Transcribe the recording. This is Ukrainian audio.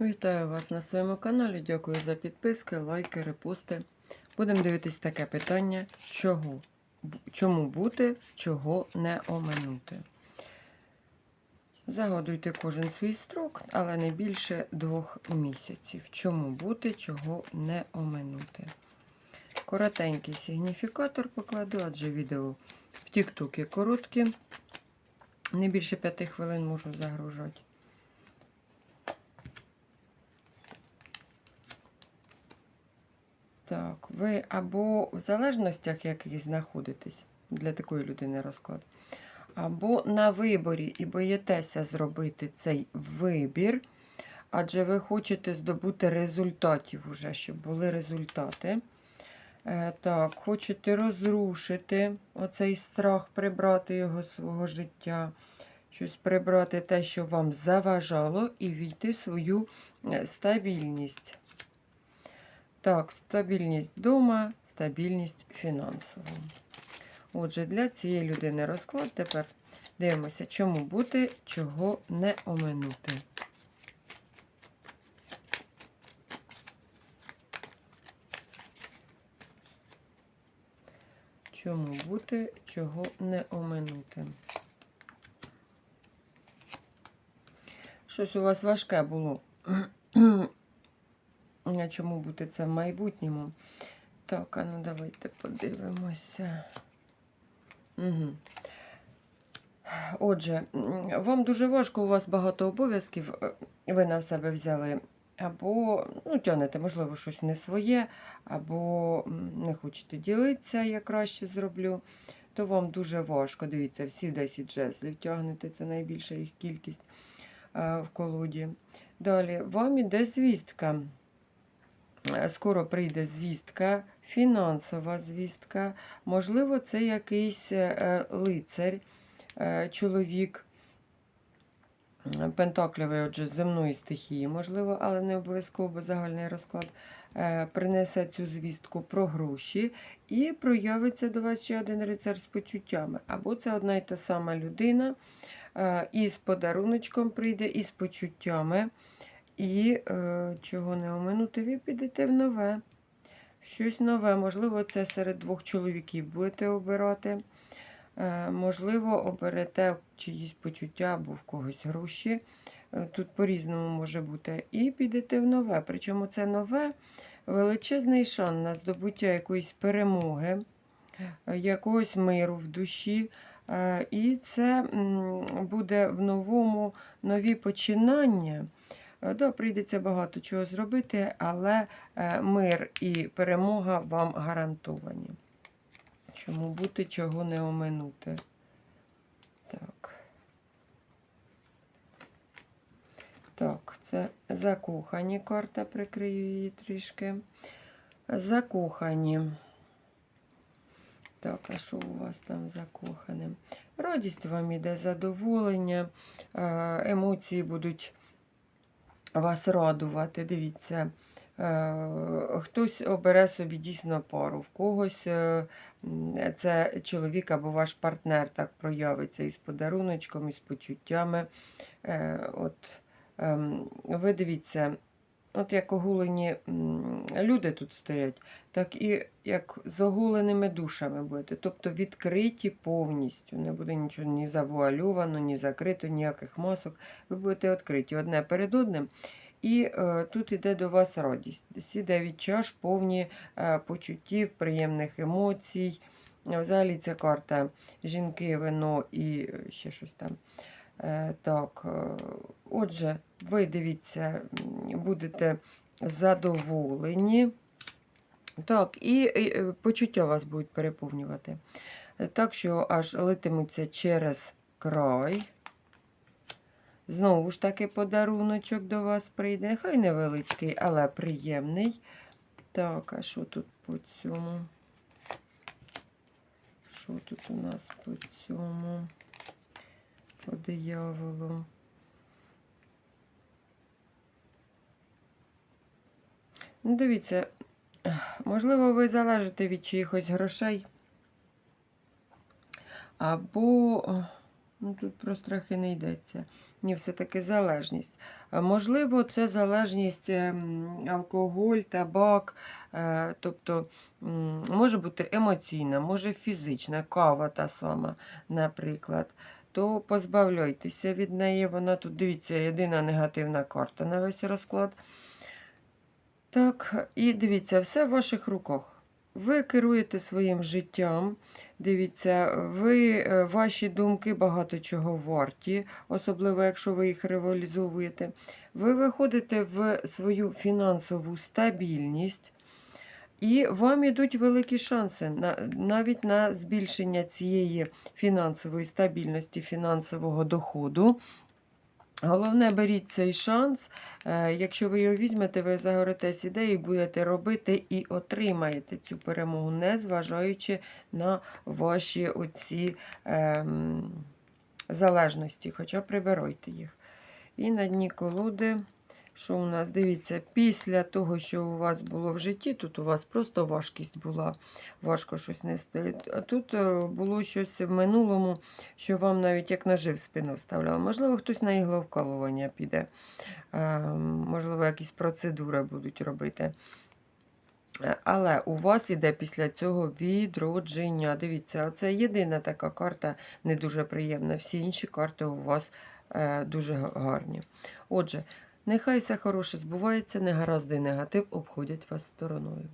Вітаю вас на своєму каналі. Дякую за підписки, лайки, репости. Будемо дивитись таке питання, чого, чому бути, чого не оминути. Загадуйте кожен свій строк, але не більше двох місяців. Чому бути, чого не оминути. Коротенький сигніфікатор покладу, адже відео в Тіктокі короткі. Не більше п'яти хвилин можу загружати. Так, ви або в залежностях яких знаходитесь для такої людини розклад, або на виборі і боїтеся зробити цей вибір, адже ви хочете здобути результатів уже, щоб були результати. Е, так, хочете розрушити оцей страх, прибрати його з свого життя, щось прибрати те, що вам заважало, і війти свою е, стабільність. Так, стабільність вдома, стабільність фінансова. Отже, для цієї людини розклад. Тепер дивимося, чому бути, чого не оминути. Чому бути, чого не оминути. Щось у вас важке було. А чому бути це в майбутньому? Так, а ну давайте подивимося. Угу. Отже, вам дуже важко, у вас багато обов'язків, е, ви на себе взяли. Або ну, тягнете, можливо, щось не своє, або не хочете ділитися, я краще зроблю, то вам дуже важко. Дивіться, всі 10 жезлів тягнете, це найбільша їх кількість е, в колоді. Далі, вам іде звістка. Е, Скоро прийде звістка, фінансова звістка. Можливо, це якийсь е, лицар, е, чоловік е, пентаклевий, отже, земної стихії, можливо, але не обов'язково, бо загальний розклад принесе цю звістку про гроші і проявиться до вас ще один рицар з почуттями. Або це одна й та сама людина, і з подаруночком прийде, і з почуттями. І е, чого не оминути, ви підете в нове. Щось нове. Можливо, це серед двох чоловіків будете обирати. Е, можливо, оберете чиїсь почуття або в когось гроші. Е, тут по-різному може бути. І підете в нове. Причому це нове величезний шанс на здобуття якоїсь перемоги, е, якогось миру в душі. Е, і це м, буде в новому нові починання. Е, Да, прийдеться багато чого зробити, але е, мир і перемога вам гарантовані. Чому бути, чого не оминути? Так. Так, це закохані карта, прикрию її трішки. Закохані. Так, а що у вас там закохане? Радість вам іде, задоволення, е, емоції будуть вас радувати. Дивіться, е, хтось обере собі дійсно пару, в когось е, це чоловік або ваш партнер так проявиться із подаруночком, із почуттями. Е, От, ем, ви дивіться, от як огулені люди тут стоять, так і як з оголеними душами будете. Тобто відкриті повністю. Не буде нічого ні завуальовано, ні закрито, ніяких масок. Ви будете відкриті одне перед одним. І е, тут іде до вас радість. Всі дев'ять чаш повні е, почуттів, приємних емоцій. Взагалі ця карта жінки, вино і ще щось там. Е, так, е, отже, ви дивіться, будете задоволені. Так, і, е, почуття вас будуть переповнювати. Так що аж летимуться через край. Знову ж таки, подаруночок до вас прийде. Нехай невеличкий, але приємний. Так, а що тут по цьому? Що тут у нас по цьому? По дияволу? Ну, дивіться, можливо, ви залежите від чиїхось грошей. Або Ну, тут про страхи не йдеться. Ні, все-таки залежність. Можливо, це залежність ем, алкоголь, табак, е, тобто може бути емоційна, може фізична, кава та сама, наприклад. То позбавляйтеся від неї. Вона тут, дивіться, єдина негативна карта на весь розклад. Так, і дивіться, все в ваших руках. Ви керуєте своїм життям. Дивіться, ви, е, ваші думки багато чого варті, особливо якщо ви їх реалізовуєте. Ви виходите в свою фінансову стабільність, і вам ідуть великі шанси на, навіть на збільшення цієї фінансової стабільності, фінансового доходу. Головне, беріть цей шанс. Е, Якщо ви його візьмете, ви загоритесь ідеєю, будете робити і отримаєте цю перемогу, незважаючи на ваші оці ем, залежності, хоча прибирайте їх. І на дні колоди, що у нас, дивіться, після того, що у вас було в житті, тут у вас просто важкість була, важко щось нести. Тут е, було щось в минулому, що вам навіть як ножи в спину вставляло. Можливо, хтось на ігловкалування піде, е, можливо, якісь процедури будуть робити. Але у вас іде після цього відродження. Дивіться, оце єдина така карта не дуже приємна. Всі інші карти у вас е, дуже гарні. Отже, нехай все хороше збувається, негаразди і негатив обходять вас стороною.